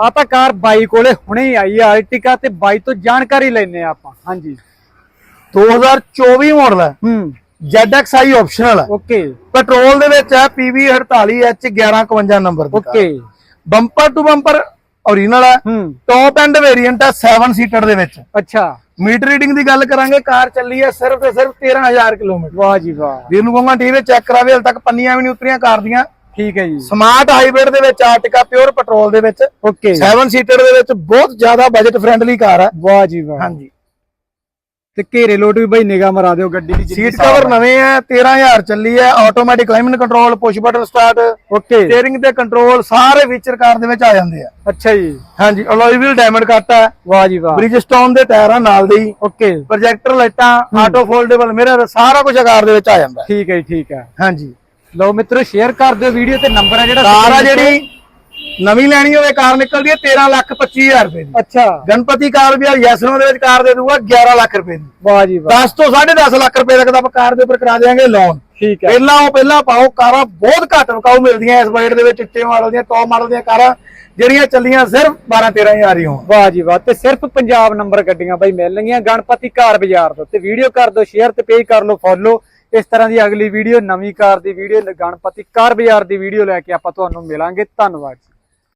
ਆ ਤਾਂ ਕਾਰ ਬਾਈ ਕੋਲੇ ਹੁਣੇ ਆਈ ਆ ਆਰਟਿਕਾ ਤੇ ਬਾਈ ਤੋਂ ਜਾਣਕਾਰੀ ਲੈਣੇ ਆ ਆਪਾਂ। ਹਾਂਜੀ। 2024 ਮਾਡਲ ਹੈ। ਹੂੰ। ZXi ਆਪਸ਼ਨਲ ਹੈ। ਓਕੇ। ਪੈਟਰੋਲ ਦੇ ਵਿੱਚ ਹੈ PV 48H 1151 number the okay. Bumper to bumper original ਹੈ। ਹੂੰ। ਟੌਪ ਐਂਡ ਵੇਰੀਐਂਟ ਹੈ 7 ਸੀਟਰ ਦੇ ਵਿੱਚ। ਅੱਛਾ। ਮੀਟਰ ਰੀਡਿੰਗ ਦੀ ਗੱਲ ਕਰਾਂਗੇ ਕਾਰ ਚੱਲੀ ਹੈ ਸਿਰਫ ਤੇ ਸਿਰਫ 13000 ਕਿਲੋਮੀਟਰ। ਵਾਹ ਜੀ ਵਾਹ। ਵੀਰ ਨੂੰ ਕਹਾਂਗਾ ਟੀਵੀ ਚੈੱਕ ਕਰਾਵੇ ਹਲ ਤੱਕ ਪੰਨੀਆਂ ਵੀ ਨਹੀਂ ਉਤਰੀਆਂ ਕਾਰ ਦੀਆਂ। ਠੀਕ ਹੈ ਜੀ। ਸਮਾਰਟ ਹਾਈਬ੍ਰਿਡ ਦੇ ਵਿੱਚ ਆਰਟਿਕਾ ਪਿਓਰ ਪੈਟਰੋਲ ਦੇ ਵਿੱਚ ਓਕੇ 7 ਸੀਟਰ ਦੇ ਵਿੱਚ ਬਹੁਤ ਜ਼ਿਆਦਾ ਬਜਟ ਫ੍ਰੈਂਡਲੀ ਕਾਰ ਹੈ ਵਾਹ ਜੀ ਵਾਹ। ਹਾਂਜੀ। ਤੇ ਘੇਰੇ ਲੋਟ ਵੀ ਬਾਈ ਨਿਗਾਹ ਮਰਾ ਦਿਓ ਗੱਡੀ ਦੀ ਸੀਟ ਕਵਰ ਨਵੇਂ ਹੈ 13000 ਚੱਲੀ ਹੈ automatic climate control push button start okay steering ਤੇ ਕੰਟਰੋਲ ਸਾਰੇ ਫੀਚਰ ਕਾਰ ਦੇ ਵਿੱਚ ਆ ਜਾਂਦੇ ਆ। ਅੱਛਾ ਜੀ। ਹਾਂਜੀ ਅਲੋਈ ਵੀਲ ਡਾਇਮੰਡ ਕੱਟ ਹੈ ਵਾਹ ਜੀ ਵਾਹ। ਬ੍ਰਿਜਸਟੋਨ ਦੇ ਟਾਇਰ ਆ ਨਾਲ ਦੇ ਹੀ। ਓਕੇ ਪ੍ਰੋਜੈਕਟਰ ਲਾਈਟਾਂ ਆਟੋ ਫੋਲਡੇਬਲ ਮਿਰਰ ਸਾਰਾ ਕੁਝ ਕਾਰ ਦੇ ਵਿੱਚ ਆ ਜਾਂਦਾ। ਠੀਕ ਹੈ ਠੀਕ ਹੈ। ਹਾਂਜੀ। ਲਓ ਮਿੱਤਰੋ ਸ਼ੇਅਰ ਕਰ ਦਿਓ ਵੀਡੀਓ ਤੇ ਨੰਬਰ ਹੈ ਜਿਹੜਾ ਕਾਰ ਆ ਜਿਹੜੀ ਨਵੀਂ ਲੈਣੀ ਹੋਵੇ ਕਾਰ ਨਿਕਲਦੀ ਹੈ 13 ਲੱਖ 25000 ਰੁਪਏ ਦੀ। ਅੱਛਾ। ਗਣਪਤੀ ਕਾਰ ਵੀ ਆ ਯੈਸਨੋ ਦੇ ਵਿੱਚ ਕਾਰ ਦੇ ਦੂਗਾ 11 ਲੱਖ ਰੁਪਏ ਦੀ। ਵਾਹ ਜੀ ਵਾਹ। 10 ਤੋਂ 10.5 ਲੱਖ ਰੁਪਏ ਤੱਕ ਦਾ ਆਪਾਂ ਕਾਰ ਦੇ ਉੱਪਰ ਕਰਾ ਦੇਵਾਂਗੇ ਲੋਨ ਠੀਕ ਹੈ। ਪਹਿਲਾਂ ਉਹ ਪਹਿਲਾਂ ਪਾਓ ਕਾਰਾਂ ਬਹੁਤ ਘੱਟ ਵਿਕਾਊ ਮਿਲਦੀਆਂ ਇਸ ਬਜਟ ਦੇ ਵਿੱਚ ਉੱਚੇ ਮਾਡਲ ਦੀਆਂ ਟੌਪ ਮਾਡਲ ਦੀਆਂ ਕਾਰਾਂ ਜਿਹੜੀਆਂ ਚੱਲੀਆਂ ਸਿਰਫ 12 13000 ਹੀ ਹੋਣ। ਵਾਹ ਜੀ ਵਾਹ। ਤੇ ਸਿਰਫ ਪੰਜਾਬ ਨੰਬਰ ਗੱਡੀਆਂ ਬਾਈ ਮਿਲਣਗੀਆਂ ਗਣਪਤੀ ਕਾਰ ਬਾਜ਼ਾਰ ਤੋਂ। ਤੇ ਵੀਡੀਓ ਕਰ ਦਿਓ ਸ਼ੇਅਰ ਤੇ ਪੇਜ ਕਰ ਲਓ ਫੋਲੋ ਇਸ ਤਰ੍ਹਾਂ ਦੀ ਅਗਲੀ ਵੀਡੀਓ, ਨਵੀਂ ਕਾਰ ਦੀ ਵੀਡੀਓ, ਗਣਪਤੀ ਕਾਰ ਬਾਜ਼ਾਰ ਦੀ ਵੀਡੀਓ ਲੈ ਕੇ ਆਪਾਂ ਤੁਹਾਨੂੰ ਮਿਲਾਂਗੇ। ਧੰਨਵਾਦ